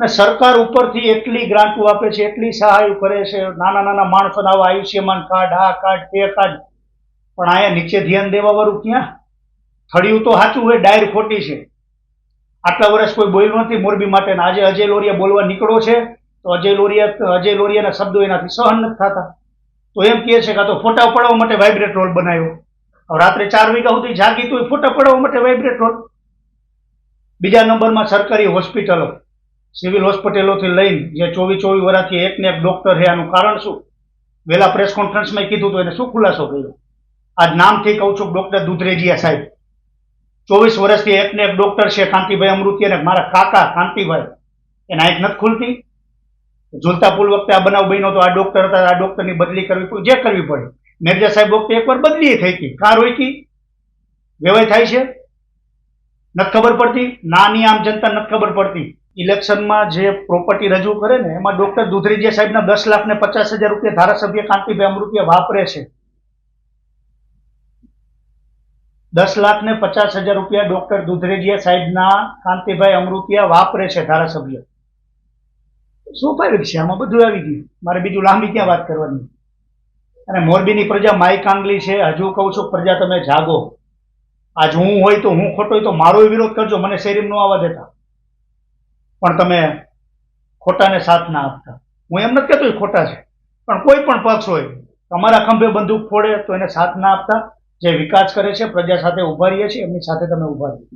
અને સરકાર ઉપરથી એટલી ગ્રાન્ટો આપે છે, એટલી સહાય કરે છે, નાના નાના માણસોને આવા આયુષ્યમાન કાર્ડ, આ કાર્ડ, તે કાર્ડ. પણ અહીંયા નીચે ધ્યાન દેવા વાળું ક્યાં? થળિયું તો સાચું હોય, ડાયર ખોટી છે. આટલા વર્ષ કોઈ બોલ્યું નથી મોરબી માટે આજે અજય લોરિયા બોલવા નીકળો છે, તો અજય લોરિયા, અજય લોરિયાના શબ્દો એનાથી સહન નથી થતા. તો એમ કહે છે કે તો ફોટા પડાવવા માટે વાઇબ્રેટ રોલ બનાવ્યો. રાત્રે ચાર વાગ્યા સુધી જાગી તો ફોટા પડાવવા માટે વાઇબ્રેટ રોલ બીજા નંબરમાં સરકારી હોસ્પિટલો સિવિલ હોસ્પિટલોથી લઈને જે ચોવીસ ચોવીસ વર્ષથી એક ને એક ડોક્ટર છે, આનું કારણ શું? વહેલા પ્રેસ કોન્ફરન્સમાં કીધું તો એને શું ખુલાસો કર્યો? આજ નામથી કહું છું, ડોક્ટર દુધરેજીયા સાહેબ. ચોવીસ વર્ષથી એક ને એક ડોક્ટર છે, કાંતિભાઈ અમૃતિ અને મારા કાકા કાંતિભાઈ. એના એક નથી ખુલતી. ઝુલતા પુલ વખતે આ બનાવ બન્યો તો આ ડોક્ટર હતા, આ ડોક્ટરની બદલી કરવી જે કરવી પડે? મિર્ઝા સાહેબ વખતે એકવાર બદલી થઈ હતી. કાર હોય કી? વ્યવહાર થાય છે? નથી ખબર પડતી, નાની આમ જનતા નથી ખબર પડતી. ઇલેક્શનમાં જે પ્રોપર્ટી રજૂ કરે ને, એમાં ડોક્ટર દુધરેજીયા સાહેબના દસ લાખ ને પચાસ હજાર રૂપિયા ધારાસભ્ય કાંતિભાઈ અમૃતિયા વાપરે છે. દસ લાખ ને પચાસ હજાર રૂપિયા ડોક્ટર દુધરેજીયા સાહેબના કાંતિભાઈ અમૃતિયા વાપરે છે ધારાસભ્ય. સ્વાભાવિક છે? આમાં બધું આવી ગયું. મારે બીજું લાંબી ક્યાં વાત કરવાની? અને મોરબીની પ્રજા માઈ કાંગલી છે. હજુ કહું છું, પ્રજા તમે જાગો. આજ હું હોય તો હું ખોટો હોય તો મારો વિરોધ કરજો, મને શેરીમ ન આવવા દેતા. પણ તમે ખોટાને સાથ ના આપતા. હું એમ નથી કહેતો એ ખોટા છે. પણ કોઈ પણ પક્ષ હોય, તમારા ખંભે બંદૂક ફોડે તો એને સાથ ના આપતા. જે વિકાસ કરે છે, પ્રજા સાથે ઊભા રહીએ છીએ, એમની સાથે તમે ઊભા રહીએ.